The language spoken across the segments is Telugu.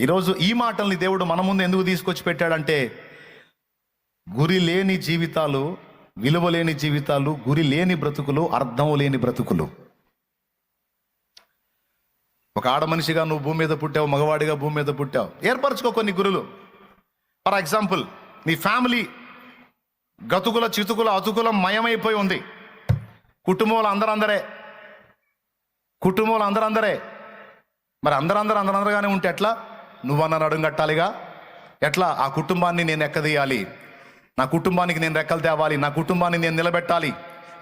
ఈరోజు ఈ మాటల్ని దేవుడు మన ముందు ఎందుకు తీసుకొచ్చి పెట్టాడంటే గురి లేని జీవితాలు విలువ లేని జీవితాలు గురి లేని బ్రతుకులు అర్థం లేని బ్రతుకులు. ఒక ఆడ మనిషిగా నువ్వు భూమి మీద పుట్టావు మగవాడిగా భూమి మీద పుట్టావు. ఏర్పరచుకో కొన్ని గురులు. ఫర్ ఎగ్జాంపుల్ నీ ఫ్యామిలీ గతుకుల చితుకుల అతుకుల మయమైపోయి ఉంది. కుటుంబంలో అందరందరే. కుటుంబంలో అందరందరే. మరి అందరందరూ అందరందరగానే ఉంటే ఎట్లా? నువ్వన్న నడుం కట్టాలిగా? ఎట్లా? ఆ కుటుంబాన్ని నేను ఎక్కదీయాలి? నా కుటుంబానికి నేను రెక్కలు తేవాలి? నా కుటుంబాన్ని నేను నిలబెట్టాలి?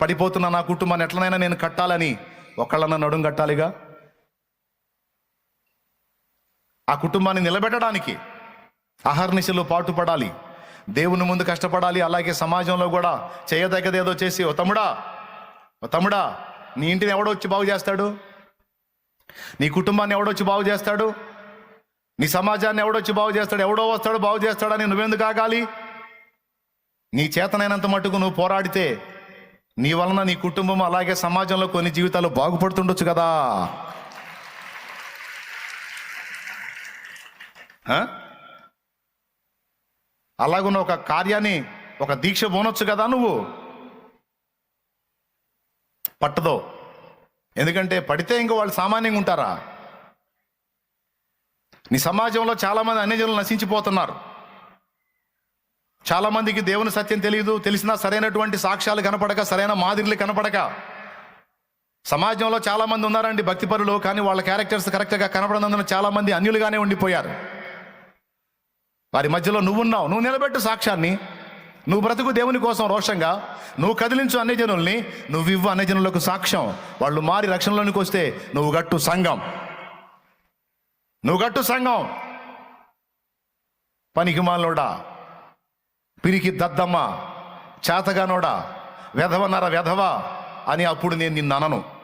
పడిపోతున్న నా కుటుంబాన్ని ఎట్లనైనా నేను కట్టాలని ఒకళ్ళన్న నడుం కట్టాలిగా? ఆ కుటుంబాన్ని నిలబెట్టడానికి అహర్నిశలు పాటుపడాలి. దేవుని ముందు కష్టపడాలి. అలాగే సమాజంలో కూడా చేయదగ్గదేదో చేసి ఓ తమ్ముడా! ఓ తమ్ముడా! నీ ఇంటిని ఎవడొచ్చి బాగు చేస్తాడు? నీ కుటుంబాన్ని ఎవడొచ్చి బాగు చేస్తాడు? నీ సమాజాన్ని ఎవడొచ్చి బాగు చేస్తాడు ఎవడో వస్తాడు బాగు చేస్తాడని నువ్వెందుకు ఆగాలి? నీ చేతనైనంత మటుకు నువ్వు పోరాడితే నీ వలన నీ కుటుంబం అలాగే సమాజంలో కొన్ని జీవితాలు బాగుపడుతుండొచ్చు కదా. అలాగున్న ఒక కార్యాన్ని ఒక దీక్ష పోనొచ్చు కదా నువ్వు? పట్టదో. ఎందుకంటే పడితే ఇంక వాళ్ళు సామాన్యంగా ఉంటారా? నీ సమాజంలో చాలామంది అన్యజనులు నశించిపోతున్నారు. చాలామందికి దేవుని సత్యం తెలియదు తెలిసినా సరైనటువంటి సాక్ష్యాలు కనపడక సరైన మాదిరిలు కనపడక. సమాజంలో చాలామంది ఉన్నారండి భక్తిపరులు కానీ వాళ్ళ క్యారెక్టర్స్ కరెక్ట్గా కనపడనందున చాలామంది అన్యులుగానే ఉండిపోయారు. వారి మధ్యలో నువ్వున్నావు నువ్వు నిలబెట్టు సాక్ష్యాన్ని. నువ్వు బ్రతుకు దేవుని కోసం రోషంగా నువ్వు కదిలించు అన్యజనుల్ని నువ్వు ఇవ్వు అన్యజనులకు సాక్ష్యం. వాళ్ళు మారి రక్షణలోనికి వస్తే నువ్వు గట్టు సంఘం. నువ్వు గట్టు సంఘం. పనికిమాలోడా పిరికి దద్దమ్మ చేతగానోడా నర వెధవ అని అప్పుడు నేను నిన్ను అనను.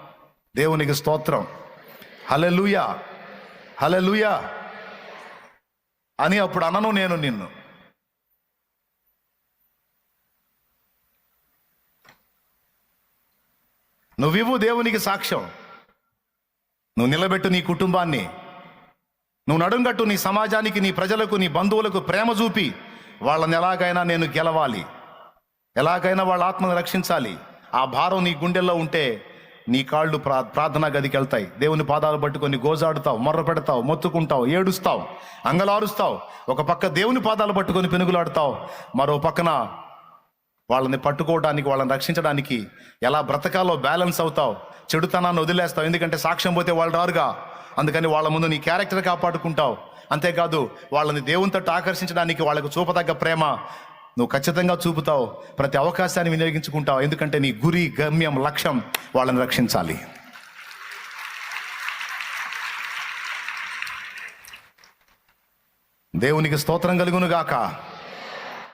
దేవునికి స్తోత్రం. హలెలుయా హలెలుయా అని అప్పుడు అనను నేను నిన్ను. నువ్వివ్వు దేవునికి సాక్ష్యం. నువ్వు నిలబెట్టు నీ కుటుంబాన్ని. నువ్వు నడుంగట్టు నీ సమాజానికి నీ ప్రజలకు నీ బంధువులకు ప్రేమ చూపి వాళ్ళని ఎలాగైనా నేను గెలవాలి. ఎలాగైనా వాళ్ళ ఆత్మను రక్షించాలి. ఆ భారం నీ గుండెల్లో ఉంటే నీ కాళ్ళు ప్రా ప్రార్థనా గదికి వెళ్తాయి. దేవుని పాదాలు పట్టుకొని గోజాడుతావు మొర్ర పెడతావు మొత్తుకుంటావు ఏడుస్తావు అంగలారుస్తావు. ఒక పక్క దేవుని పాదాలు పట్టుకొని పెనుగులాడుతావు మరో పక్కన వాళ్ళని పట్టుకోవడానికి వాళ్ళని రక్షించడానికి ఎలా బ్రతకాలో బ్యాలెన్స్ అవుతావు? చెడుతనాన్ని వదిలేస్తావు. ఎందుకంటే సాక్ష్యం పోతే వాళ్ళు రారుగా. అందుకని వాళ్ళ ముందు నీ క్యారెక్టర్ కాపాడుకుంటావు. అంతేకాదు వాళ్ళని దేవుని ఆకర్షించడానికి వాళ్ళకు చూపదగ్గ ప్రేమ నువ్వు ఖచ్చితంగా చూపుతావు. ప్రతి అవకాశాన్ని వినియోగించుకుంటావు. ఎందుకంటే నీ గురి గమ్యం లక్ష్యం వాళ్ళని రక్షించాలి. దేవునికి స్తోత్రం కలుగునుగాక.